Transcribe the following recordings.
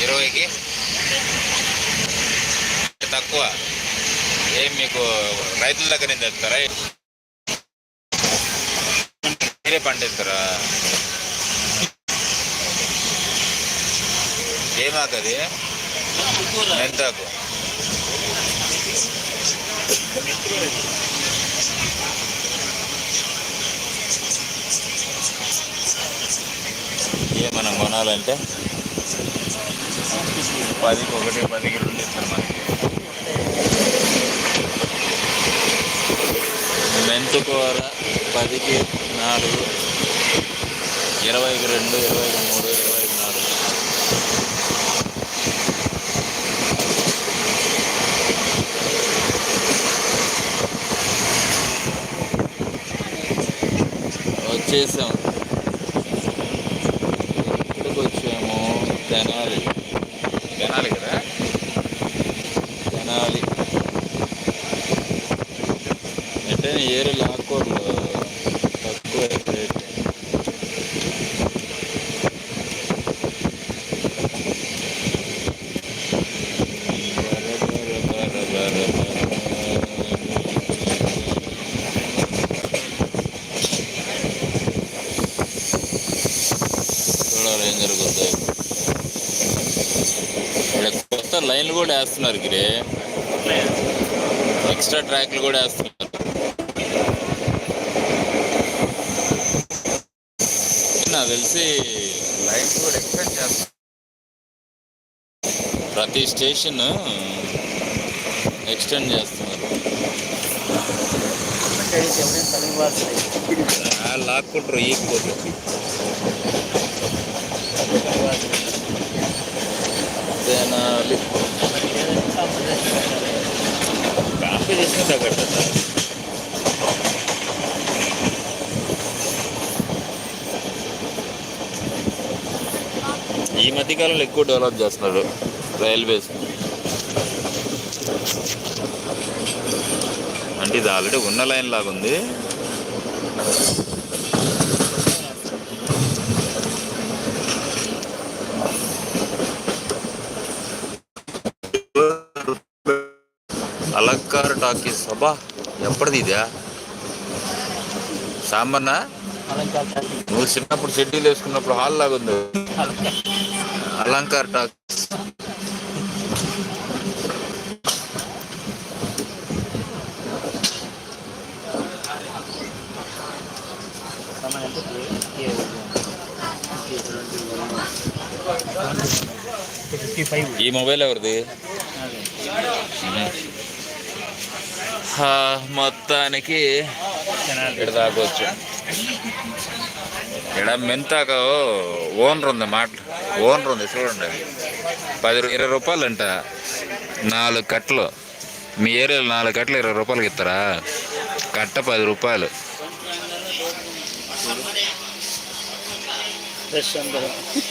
ఇరవైకి తక్కువ ఏం మీకు రైతుల దగ్గర నుంచి తెస్తారా మీరే పండిస్తారా ఏమాకది మెంతాకు ఏ మనం కొనాలంటే పదికి ఒకటి పదికి రెండు ఇస్తారు మనకి. మెంతుకూర పదికి నాలుగు ఇరవైకి రెండు ఇరవైకి మూడు ఇరవైకి నాలుగు. వచ్చేసాం ఎక్కడికి వచ్చాము తెనాలి తెనాలి కదా తెనాలి అంటే ఏరు లాక్కూడలు తక్కువ రేట్ చూడాలి ఏం జరుగుతుంది ఇక్కడ కొత్త లైన్లు కూడా వేస్తున్నారు గిరే. ఎక్స్ట్రా ట్రాక్లు కూడా వేస్తున్నారు. నాకు తెలిసి లైన్స్ కూడా ఎక్స్టెండ్ చేస్తున్నారు. ప్రతి స్టేషన్ ఎక్స్టెండ్ చేస్తున్నారు. లాక్కుంటారు ఈకపోతే తెనాలి కాపీ చేసుకుంటే అక్కడ ఈ మధ్యకాలంలో ఎక్కువ డెవలప్ చేస్తున్నారు రైల్వేస్ అంటే ఇది ఆల్రెడీ ఉన్న లైన్ లాగా ఉంది అలంకార టాకీస్ అబ్బా ఎప్పటిది ఇదా? సాంబన్నా నువ్వు చిన్నప్పుడు షెడ్యూల్ వేసుకున్నప్పుడు హాల్ లాగా ఉంది. అలంకార్ టాక్స్. ఈ మొబైల్ ఎవరిది? మొత్తానికి ఇక్కడ దాకొచ్చు ఇక్కడ మెంతాక ఓనర్ ఉంది మాట. ఓనర్ ఉంది చూడండి పది ఇరవై రూపాయలు అంట నాలుగు కట్టలు. మీ ఏరియాలో నాలుగు కట్టలు ఇరవై రూపాయలకి ఇస్తారా? కట్ట పది రూపాయలు.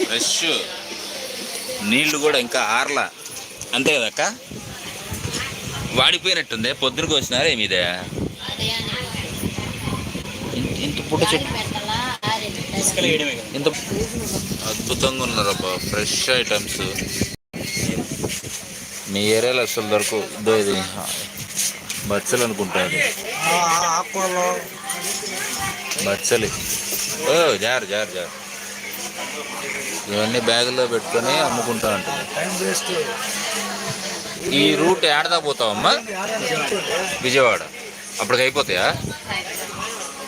ఫ్రెష్ నీళ్ళు కూడా ఇంకా ఆర్లా. అంతే కదక్క? వాడిపోయినట్టుంది? పొద్దునకి వచ్చినారా మీదే ఇంత- ఇంత పుట్ట చెట్టు. ఇంత అద్భుతంగా ఉన్నారబ్బా ఫ్రెష్ ఐటమ్స్ మీ ఏరియాలో అసలు దొరకు ఇది బచ్చలు అనుకుంటారు బచ్చలి. ఓ జారు జారు జారు. ఇవన్నీ బ్యాగుల్లో పెట్టుకొని అమ్ముకుంటా ఉంటుంది టైం వేస్ట్ ఈ రూట్ ఏడదా పోతావమ్మా? విజయవాడ. అప్పటికి అయిపోతాయా?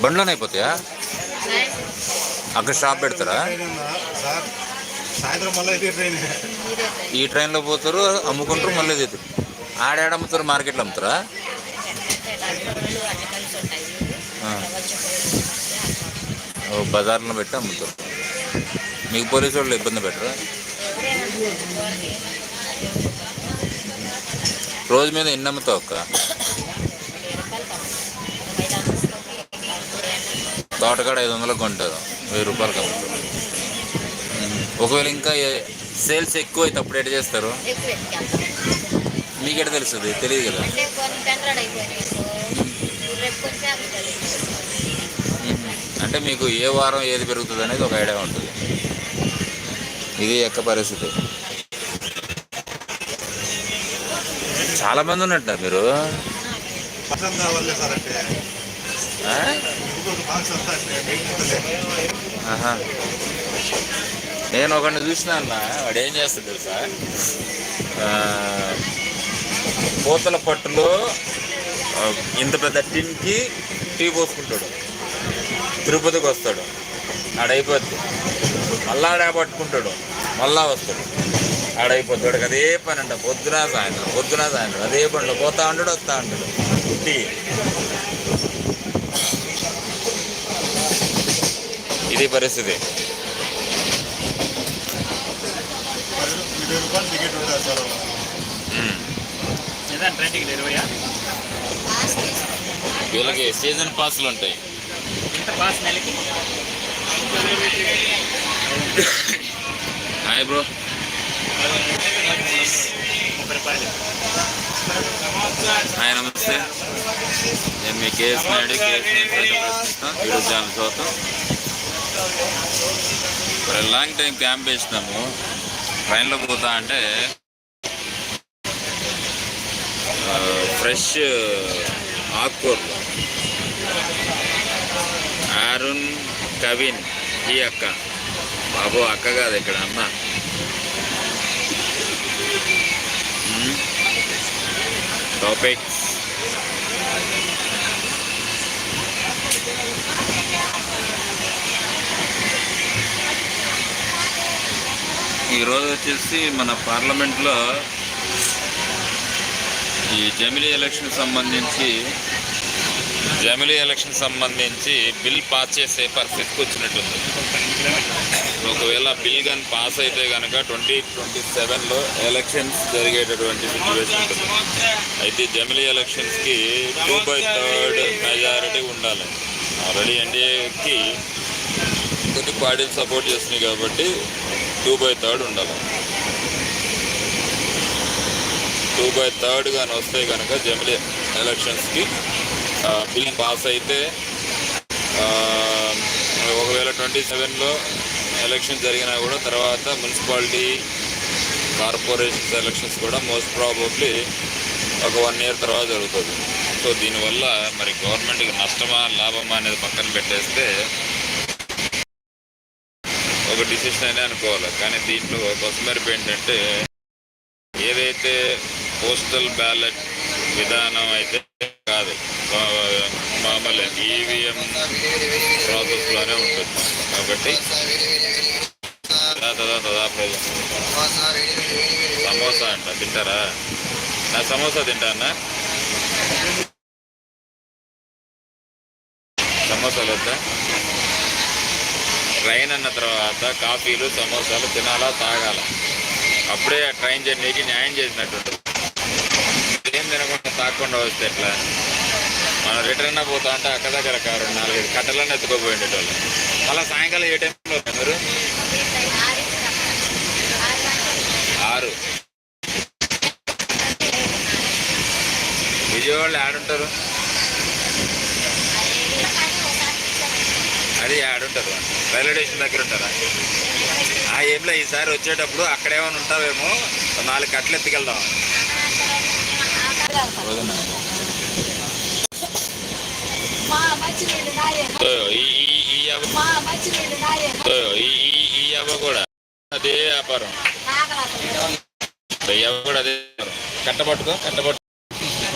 బండ్లోనే అయిపోతాయా? అక్కడ షాప్ పెడతారా? ఈ ట్రైన్లో పోతారు అమ్ముకుంటారు మళ్ళీ తెస్తారు ఆడేడ అమ్ముతారు మార్కెట్లో అమ్ముతారా? ఓ బజార్లో పెట్టి అమ్ముతారు. మీకు పోలీసు వాళ్ళు ఇబ్బంది పెట్టరా? రోజు మీద ఎన్ని అమ్ముతావు అక్క? తోటకాడ ఐదు వందలకు కొంటారు. వెయ్యి రూపాయలకి అమ్ముతారు. ఒకవేళ ఇంకా సేల్స్ ఎక్కువ అయితే అప్పుడు ఎట్ చేస్తారు? మీకెట తెలుస్తుంది? తెలియదు కదా. అంటే మీకు ఏ వారం ఏది పెరుగుతుంది అనేది ఒక ఐడియా ఉంటుంది. ఇది యొక్క పరిస్థితి. చాలా మంది ఉన్నట్టున్నారు మీరు. నేను ఒకరిని చూసిన అన్న వాడు ఏం చేస్తాడు తెలుసా? పూతల పట్టులో ఇంత పెద్ద టిన్కి టీ పోసుకుంటాడు. తిరుపతికి వస్తాడు. ఆడైపోద్ది. మళ్ళా ఆడ పట్టుకుంటాడు. మళ్ళా వస్తాడు. ఆడైపోతాడు అదే పని అంట పొద్దున సాయంత్రం పొద్దున సాయంత్రం. అదే పనిలో పోతా ఉంటాడు వస్తా ఉంటాడు టీ ఇది పరిస్థితి. వీళ్ళకి సీజన్ పాస్లు ఉంటాయి. Hi bro. హాయ్ నమస్తే. నేను మీ KS Naidu KS YouTube channel చూస్తాం లాంగ్ టైం క్యాంప్ వేసినాము. ట్రైన్లో పోతా అంటే ఫ్రెష్ ఆకుకూరలు. అరుణ్ కవిన్ ఈ అక్క. బాబు అక్క కాదు ఇక్కడ అమ్మ. Topics. ఈరోజు వచ్చేసి మన పార్లమెంట్లో ఈ జమిలీ ఎలక్షన్ సంబంధించి జమిలీ ఎలక్షన్ సంబంధించి బిల్ పాస్ చేసే పరిస్థితికి వచ్చినట్టుంది ఒకవేళ బిల్ కానీ పాస్ అయితే కనుక ట్వంటీ ట్వంటీ సెవెన్లో ఎలక్షన్స్ జరిగేటటువంటి సిచ్యువేషన్ ఉంటుంది. అయితే జమిలీ ఎలక్షన్స్కి టూ బై థర్డ్ మెజారిటీ ఉండాలి. ఆల్రెడీ ఎన్డీఏకి కొన్ని పార్టీలు సపోర్ట్ చేస్తున్నాయి కాబట్టి టూ బై థర్డ్ ఉండాలి. టూ బై థర్డ్ కానీ వస్తే కనుక జమిలీ ఎలక్షన్స్కి బిల్ పాస్ అయితే ఒకవేళ ట్వంటీ సెవెన్లో ఎలక్షన్ జరిగినా కూడా తర్వాత మున్సిపాలిటీ కార్పొరేషన్స్ ఎలక్షన్స్ కూడా మోస్ట్ ప్రాబబ్లీ ఒక వన్ ఇయర్ తర్వాత జరుగుతుంది. సో దీనివల్ల మరి గవర్నమెంట్కి నష్టమా లాభమా అనేది పక్కన పెట్టేస్తే ఒక డిసిషన్ అనే అనుకోవాలి. కానీ దీంట్లో కొసమెరుపు ఏంటంటే ఏదైతే పోస్టల్ బ్యాలెట్ విధానం అయితే కాదు మామూలు. ఈవీఎం ప్రాసెస్లోనే ఉంటుంది. కాబట్టి తదా తదా సమోసా అంట. తింటారా? నా సమోసా తింటా అన్న. సమోసాలు వద్దా? ట్రైన్ అన్న తర్వాత కాఫీలు సమోసాలు తినాలా తాగాల? అప్పుడే ఆ ట్రైన్ జర్నీకి న్యాయం చేసినట్టు ఏం తినకుండా తాగకుండా వస్తే ఎట్లా? మనం రిటర్న్ పోతా అంటే అక్క దగ్గర ఒక రెండు నాలుగైదు కట్టలను ఎత్తుకోపోయిండే వాళ్ళు మళ్ళీ సాయంకాలం ఏ టైంలో మీరు? ఆరు. విజయవాడలో ఆడుంటారు అది ఆడుంటారు రైల్వే స్టేషన్ దగ్గర ఉంటారా? ఆ ఏంలో ఈసారి వచ్చేటప్పుడు అక్కడేమైనా ఉంటావేమో నాలుగు కట్టలు ఎత్తుకెళ్దాం. ఈ ఈ- ఈ అవ్వ కూడా అదే వ్యాపారం కాకరాలు కూడా అదే వ్యాపారం కట్టబట్టుకో కట్టబట్టు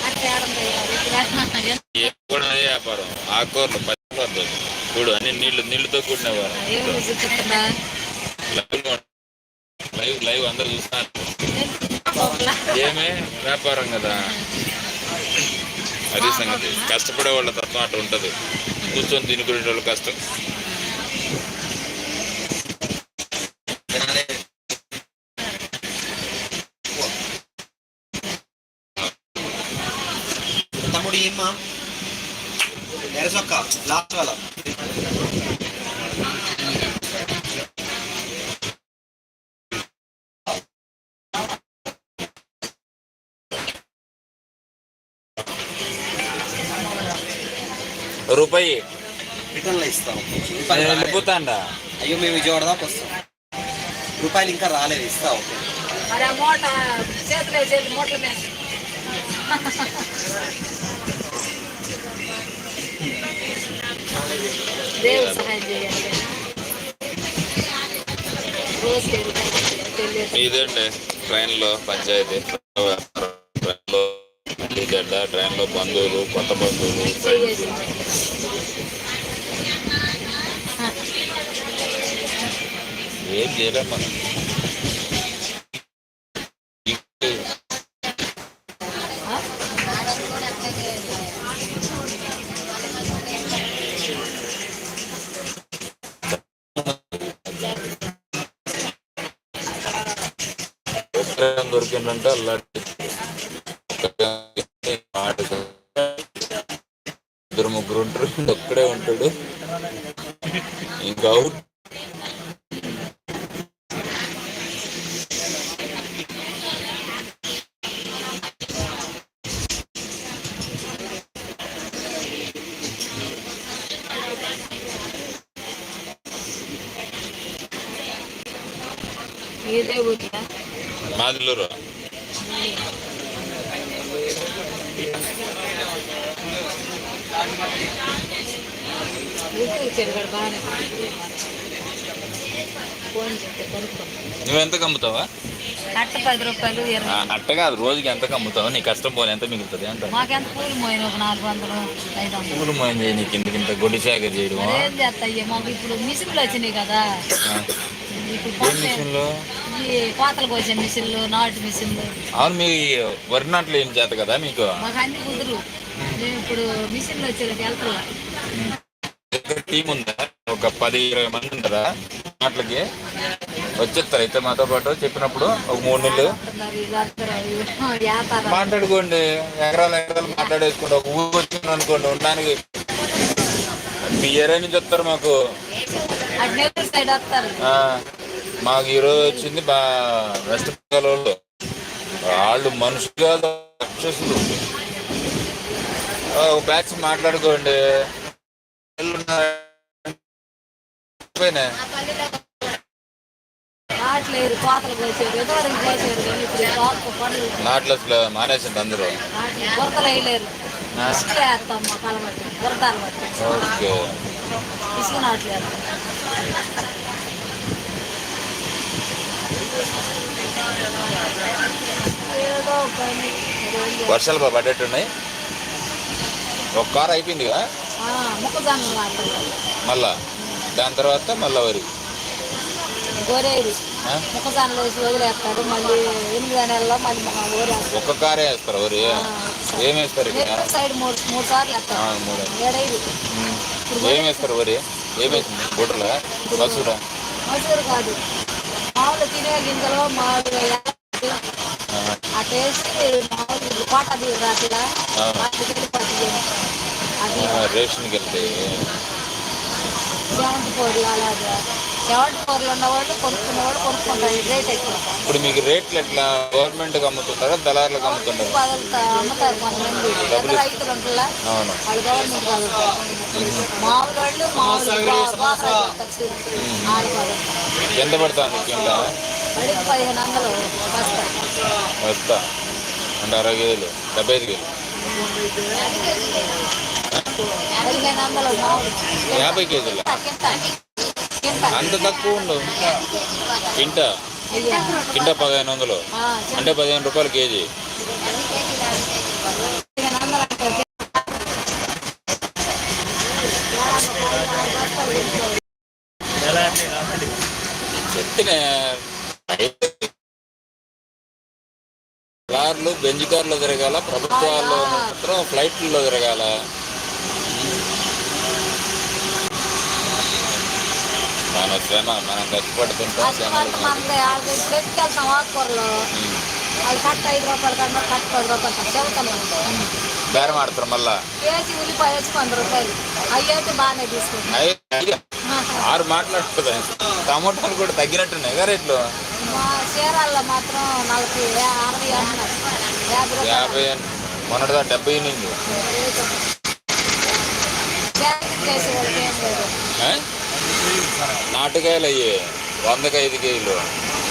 అట్లా కూడా అదే వ్యాపారం ఆకుకూరలు పచ్చికూరలు చూడు అన్ని నీళ్ళు నీళ్ళతో కూడిన వ్యాపారం. లైవ్ లైవ్ లైవ్ అందరు చూస్తారు ఏమే వ్యాపారం కదా అది సంగతి. కష్టపడే వాళ్ళ తత్వం అటు ఉంటుంది. కూర్చొని తినుకునే వాళ్ళు కష్టం. తమ్ముడు ఏమ్మా ఎరసొక్క లాస్ట్ వాళ్ళ రూపాయి రిటర్న్లో ఇస్తాం. వెళ్ళిపోతాండా అయ్యో మేము విజయవాడ దాకా వస్తాం. రూపాయలు ఇంకా రాలేదు ఇస్తా. ఓకే దేవుడు సహాయం చేయాలి. ఇదండి ట్రైన్లో పంచాయతీ ట్రైన్లో ట్రైన్లో బంధువులు కొత్త బంధువులు ఏం చేయలేం మనం. దొరికిందంటే అల్లాడి ఇద్దరు ముగ్గురు ఉంటారు ఒక్కడే ఉంటాడు. ఇంకా అవుట్ మాదిలూరు. ఊరికి తిరగడు బాగానే ఫోన్ చేస్తే కొనుక్కో. నువ్వు ఎంత కమ్ముతావా? అట్ట పది రూపాయలు అట్ట కాదు రోజుకి ఎంత కమ్ముతావు నీ కష్టం పోనీ ఎంత మిగులుతుంది అంట మాకెంత కూలి మోయిన ఒక నాలుగు వందలు ఐదు వందలు. పూలు నీకు ఇంత ఇంత గొడ్డి సేకర చేయడం అదేం చేస్తాయి మాకు ఇప్పుడు మిషన్లు వచ్చినాయి కదా. ఇప్పుడు ఏం మిషన్లు? ఈ కోతలు కోసే మిషన్లు నాటు మిషన్లు. అవును మీ వరి నాట్లు ఏం చేత కదా మీకు? మాకు అన్ని కుదురు. మేము ఇప్పుడు మిషన్లు వెళ్తున్నా టీం ఉందా? ఒక పది ఇరవై మంది ఉంటారా నాట్లకి? వచ్చేస్తారు. అయితే మాతో పాటు చెప్పినప్పుడు ఒక మూడు నెలలు. మాట్లాడుకోండి. ఎకరాలు ఎకరాలు మాట్లాడేసుకోండి ఒక ఊరు వచ్చింది అనుకోండి ఉండడానికి. మీ ఏరియా నుంచి వస్తారు మాకు. మాకు ఈరోజు వచ్చింది బా వెస్ట్ బెంగాల్ వాళ్ళు వాళ్ళు మనుషులు రాక్షసులు ఒక బ్యాచ్ మాట్లాడుకోండి. నాట్లేరు కోతలు కోసారు ఎదువరకు వర్షాలు బాగా పడ్డట్టున్నాయి. ఒక కార్ మొక్కజొన్న నాట్లు మళ్ళా? దాని తర్వాత మళ్ళా వరి. ఒక్క కారే వేస్తారు వరి. ఏం వేస్తారు. ఏం వేస్తారు వరి? ఏం వేసింది బుట్టలా బస్సురా మసూరు కాదు. మామూలు తినే గింజలు మామూలుగా ఆ టేస్ట్ మామూలు అది రేషన్కి వెళ్తాయి సెవెంటీ ఫోర్లు అలాగా. సెవెంటీ ఫోర్లు ఉన్నవాళ్ళు కొనుక్కున్నవాళ్ళు కొనుక్కుంటారు. రేట్ ఎక్కువ. ఇప్పుడు మీకు రేట్లు ఎట్లా? గవర్నమెంట్కి అమ్ముతుంటారా? దళారులకు అమ్ముతుంటారా? బదులుతా అమ్ముతారు కొంతమంది. పెద్ద రైతులు ఉంటుందా అవును. వాళ్ళు గవర్నమెంట్ బదులుతారు మామూలు వాళ్ళు మామూలు ఎంత పడుతుంది కింద పదిహేను వందలు వస్తా అంటే అరవై వేలు డెబ్బై ఐదు మామూలు. యాభై కేజీల. అంత తక్కువ ఉండవు. కింట. అయ్యా కింట పదిహేను వందలు. అంటే పదిహేను రూపాయలు కేజీ. చెప్తేనే కార్లు బెంజ్ కార్లో తిరగాల ప్రభుత్వాల్లో మాత్రం ఫ్లైట్లో తిరగాల. శ్రమ మనం కష్టపడుతుంటాం శ్రమలు మనకి అది పెట్టుకెళ్తాం ఆకుకూరలు. అది కట్ట ఐదు రూపాయలు కన్నా కట్ట పది రూపాయలు కట్ట చెబుతాం మనం బేరం ఆడతారు మళ్ళా. కేజీ ఉల్లిపాయ వచ్చి వంద రూపాయలు. అవి అయితే బాగానే తీసుకుంటాం అయ్యి- అయ్యి ఆరు మాట్లాడుతుంది టమోటాలు కూడా తగ్గినట్టున్నాయి రేట్లు. మా చీరాల్లో మాత్రం నలభై యా- అరవై అంటున్నారు యాభై మొన్నటిదా డెబ్బై నుంచి జాకెట్ చేసే వాళ్ళకి ఏం లేదు. ఆ? నాటుకాయలు అయ్యి వందకి ఐదు కేజీలు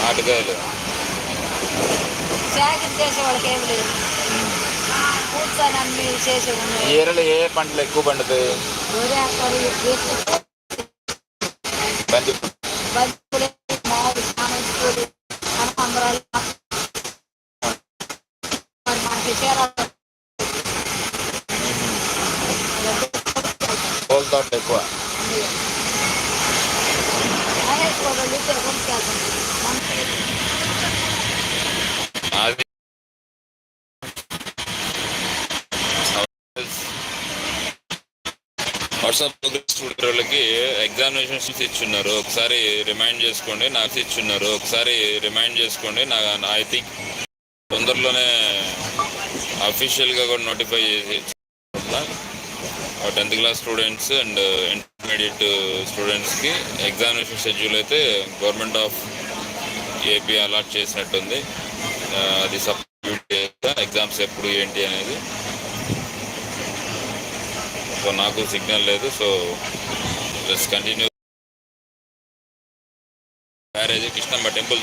నాటుకాయలు. జాకెట్ చేసే వాళ్ళకి ఏం లేదు. కూర్చొని అన్ని చేసే ఉన్నాయి ఈరలు ఏ పంటలు ఎక్కువ పండుతాయి ఒరే అక్కడ ఎత్తు బంతి బంతులు మామిడి చామంతి పూలు కనకాంబరాలు మరి మనకి చీరాల్లో పూల తోట ఎక్కువ మహేష్ బాబు ఇద్దరు కొనుక్కెళ్తాం అది వాట్సాప్ ప్రోగ్రెస్ వాళ్ళకి ఎగ్జామినేషన్స్ ఇచ్చున్నారు ఒకసారి రిమైండ్ చేసుకోండి నాకు ఇచ్చున్నారు ఒకసారి రిమైండ్ చేసుకోండి నా ఐ థింక్ తొందరలోనే అఫీషియల్గా కూడా నోటిఫై చేసి tenth class students and intermediate స్టూడెంట్స్కి ఎగ్జామినేషన్ షెడ్యూల్ అయితే గవర్నమెంట్ ఆఫ్ ఏపీ అలాట్ చేసినట్టుంది. అది సబ్స్టిట్యూట్ చేస్తా ఎగ్జామ్స్ ఎప్పుడు ఏంటి అనేది సో నాకు సిగ్నల్ లేదు so let's continue marriage Krishnamma temple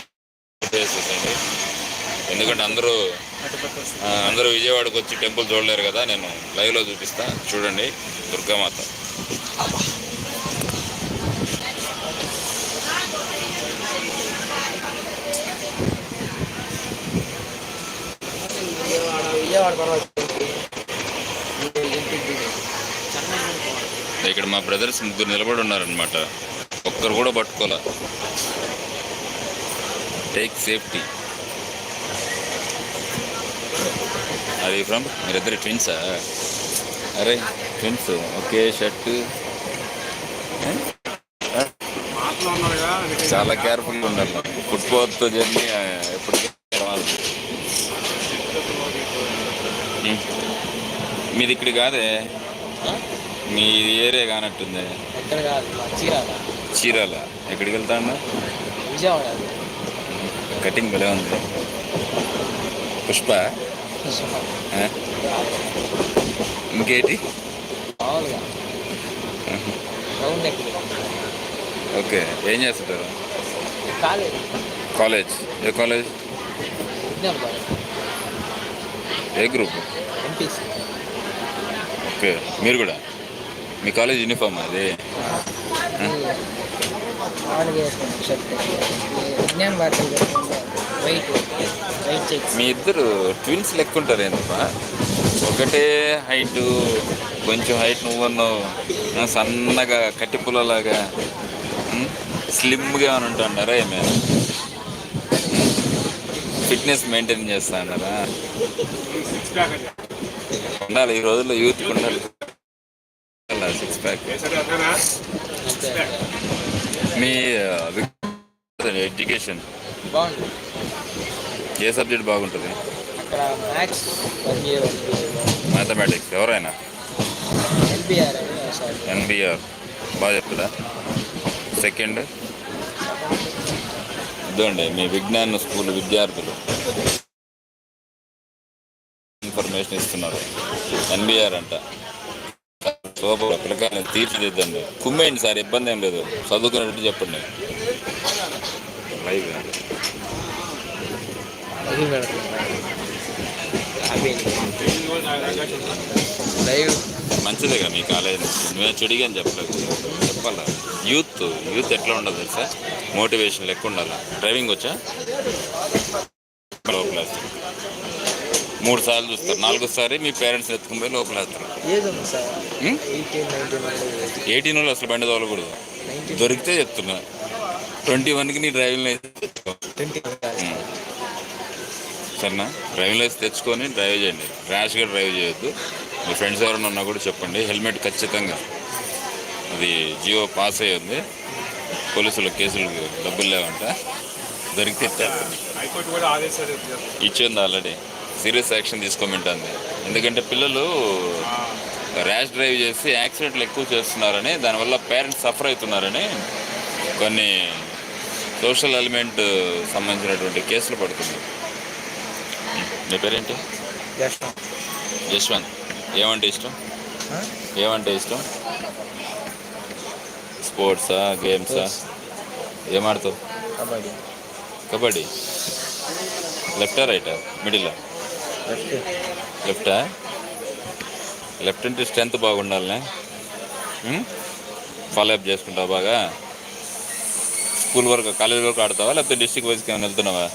చేసేసండి ఎందుకంటే అందరూ అందరూ విజయవాడకు వచ్చి టెంపుల్ చూడలేరు కదా నేను లైవ్లో చూపిస్తా. చూడండి దుర్గామాత. విజయవాడ ఇక్కడ మా బ్రదర్స్ ముగ్గురు నిలబడి ఉన్నారనమాట ఒక్కరు కూడా పట్టుకోలే. టేక్ సేఫ్టీ అది ఫ్రమ్ మీరిద్దరు ట్విన్సా అరే ట్విన్స్ ఒకే షర్టు. చాలా కేర్ఫుల్గా ఉండాలి. ఫుట్బాల్తో జర్నీ ఎప్పటికీ మీది ఇక్కడ కాదే? మీ ఏరియా కానట్టుంది? ఎక్కడ కాదు చీరాల. చీరాల. ఎక్కడికి వెళ్తా అన్నా విజయవాడ. కటింగ్ భలే ఉంది. పుష్ప? ఇంకేటి? ఓకే. ఏం చేస్తుంటారు? కాలేజ్. ఏ కాలేజ్? ఏ గ్రూప్? ఓకే. మీరు కూడా? మీ కాలేజ్ యూనిఫామ్ అది? మీ ఇద్దరు ట్విన్స్ లెక్క ఉంటారు ఏంటప్పా ఒకటే హైట్ కొంచెం హైట్ నువ్వు ఉన్నావు సన్నగా కట్టి పుల్లలాగా స్లిమ్గా అని ఉంటున్నారా ఏమే? ఫిట్నెస్ మెయింటైన్ చేస్తా అన్నారా? ఉండాలి ఈ రోజుల్లో యూత్ ఉండాలి. సిక్స్ ప్యాక్ మీ ఎడ్యుకేషన్ ఏ సబ్జెక్ట్ బాగుంటుంది? మ్యాథమెటిక్స్ ఎవరైనా? ఎన్బిఆర్ బాగా చెప్తుందా సెకండ్ ఇదండి మీ విజ్ఞాన స్కూల్ విద్యార్థులు. ఇన్ఫర్మేషన్ ఇస్తున్నారు. ఎన్బిఆర్ అంట. సూపర్ పిల్లకాయలు తీర్చిదిద్దండి. కుమ్మేయండి సార్ ఇబ్బంది ఏం లేదు. చదువుకున్నట్టు చెప్పండి. Live live. మంచిదేగా మీ కాలేజ్. నువ్వే చెడిగా అని చెప్పలేదు చెప్పాలా? యూత్ యూత్ ఎట్లా ఉండదు తెలుసా? మోటివేషన్ లెక్క ఉండాలి? డ్రైవింగ్ వచ్చా? లోపల మూడు సార్లు చూస్తారు. నాలుగోసారి మీ పేరెంట్స్ ఎత్తుకుని పోయి లోపల వేస్తారు. ఎయిటీన్ వాళ్ళు అసలు బండి తోలకూడదు. దొరికితే చెప్తున్నా. ట్వంటీ వన్కి నీ డ్రైవింగ్ లైసెన్స్ సరేనా? డ్రైవింగ్ లైసెన్స్ తెచ్చుకొని డ్రైవ్ చేయండి. ర్యాష్గా డ్రైవ్ చేయొద్దు. మీ ఫ్రెండ్స్ ఎవరైనా ఉన్నా కూడా చెప్పండి. హెల్మెట్ ఖచ్చితంగా. అది జియో పాస్ అయ్యి ఉంది. పోలీసులు కేసులు డబ్బులు లేవంట. దొరికితే ఇచ్చేస్తారు. హైకోర్టు కూడా ఆదేశాలు ఇచ్చింది ఆల్రెడీ. Serious action తీసుకోమంటుంది. ఎందుకంటే పిల్లలు ర్యాష్ డ్రైవ్ చేసి యాక్సిడెంట్లు ఎక్కువ చేస్తున్నారని దానివల్ల పేరెంట్స్ సఫర్ అవుతున్నారని కొన్ని సోషల్ ఎలిమెంట్ సంబంధించినటువంటి కేసులు పడుతున్నాయి. మీ పేరేంటి? యశ్వంత్. ఏమంటే ఇష్టం? ఏమంటే ఇష్టం? స్పోర్ట్సా గేమ్సా? ఏమాడతావు కబడ్డీ. కబడ్డీ. లెఫ్టా రైటా? మిడిల్? లెఫ్టా లెఫ్ట్ అంటే స్ట్రెంత్ బాగుండాలనే. ఫాలో అప్ చేసుకుంటావు బాగా? స్కూల్ వరకు కాలేజ్ వరకు ఆడతావా? లేకపోతే డిస్టిక్ వైజ్కి ఏమైనా వెళ్తున్నావా?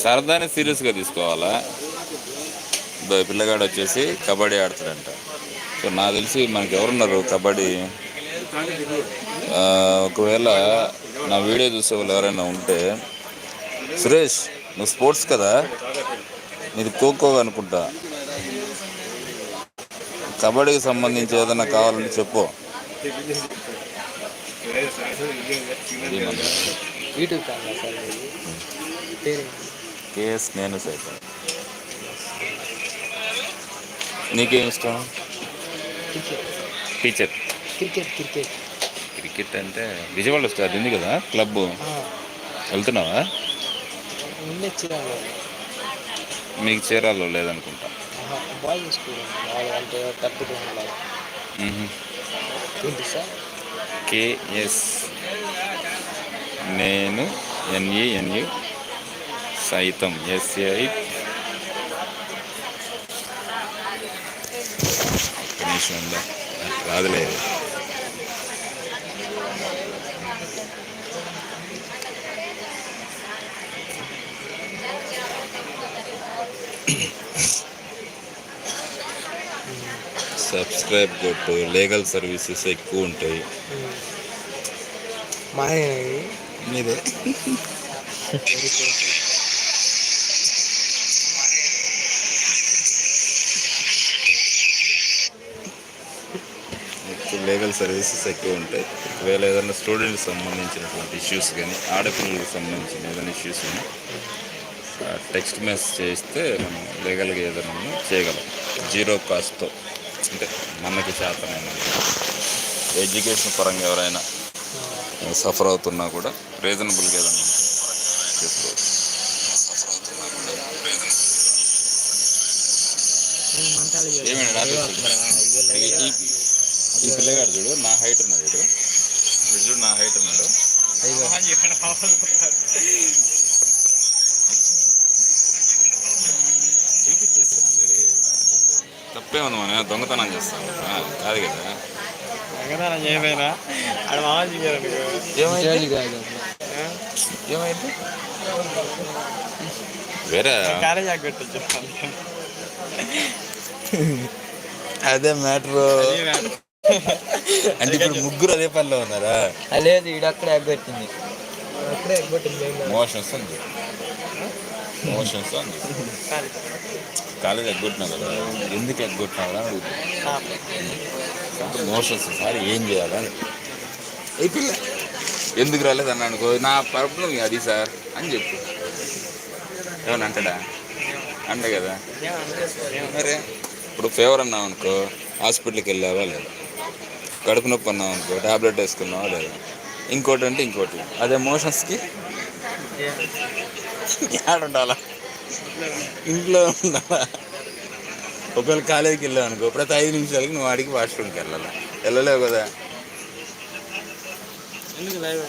సరదాని సీరియస్గా తీసుకోవాలా? పిల్లగాడు వచ్చేసి కబడ్డీ ఆడతాడంట. సో నాకు తెలిసి మనకి ఎవరున్నారు కబడ్డీ? ఒకవేళ నా వీడియో చూసే వాళ్ళు ఎవరైనా ఉంటే సురేష్ నువ్వు స్పోర్ట్స్ కదా? నీది ఖోఖో అనుకుంటా. కబడ్డీకి సంబంధించి ఏదైనా కావాలంటే చెప్పు. కేఎస్ నేను సైతం. నీకేం ఇష్టం? Teacher cricket. Cricket cricket. అంటే విజయవాడలో స్టార్ట్ ఉంది కదా క్లబ్ వెళ్తున్నావా? చిరాలు? మీకు చీరాల్లో లేదనుకుంటా. బాయ్స్ అంటే. ఏంటి సార్? కేఎస్. నేను ఎన్ఈఎన్యు సైతం ఎస్ఐ నిమిషం ఉందా? రాదులే. సబ్స్క్రైబ్ కొట్టు. లీగల్ సర్వీసెస్ ఎక్కువ ఉంటాయి. మీదే లీగల్ సర్వీసెస్ ఎక్కువ ఉంటాయి. ఒకవేళ ఏదైనా స్టూడెంట్కి సంబంధించినటువంటి ఇష్యూస్ కానీ ఆడపిల్లలకు సంబంధించిన ఏదైనా ఇష్యూస్ కానీ టెక్స్ట్ మెసేజ్ చేస్తే మనం లీగల్గా ఏదైనా చేయగలం. జీరో కాస్ట్తో. అంటే మనకి శాతమైన ఎడ్యుకేషన్ పరంగా ఎవరైనా సఫర్ అవుతున్నా కూడా రీజనబుల్గా ఏదైనా చేసుకోవచ్చు. ఈ- పిల్లగాడు చూడు నా హైట్ ఉన్నాడు. చూడు చూడు నా హైట్ ఉన్నాడు చూపించేస్తాను ఆల్రెడీ తప్పే ఉంది మన? దొంగతనం చేస్తాం కాదు కదా. ఎగదానం చేయమైనా ఆడ మామ చెప్పారు ఏమైంది? వేరే? కాలేజ్ అదే మ్యాటర్. అంటే ఇప్పుడు ముగ్గురు అదే పనిలో ఉన్నారా? లేదు ఎగ్గొట్టింది అక్కడే ఎగ్గొట్టింది మోషన్స్ ఉంది మోషన్స్ అని కాలేజ్ ఎగ్గొట్టినా కదా? ఎందుకు ఎగ్గొట్టినా కదా అని మోషన్స్ సార్ ఏం చేయాలని ఈ ఎందుకు రాలేదు అనుకో నా ప్రాబ్లం అది సార్ అని చెప్పు. ఏమన్నా అంటాడా? అంట కదా. మరి ఇప్పుడు ఫీవర్ అన్నావు అనుకో హాస్పిటల్కి వెళ్ళావా లేదా? కడుపు నొప్పి అన్నావు అనుకో టాబ్లెట్ వేసుకున్నావా లేదా? ఇంకోటి అంటే ఇంకోటి. అదే మోషన్స్కి ఉండాలా? ఇంట్లో ఉండాలా? ఒకవేళ కాలేజీకి వెళ్ళావు అనుకో ప్రతి ఐదు నిమిషాలకి నువ్వు ఆడికి వాష్రూమ్కి వెళ్ళాలా? వెళ్ళలేవు కదా? ఎందుకు లైవ్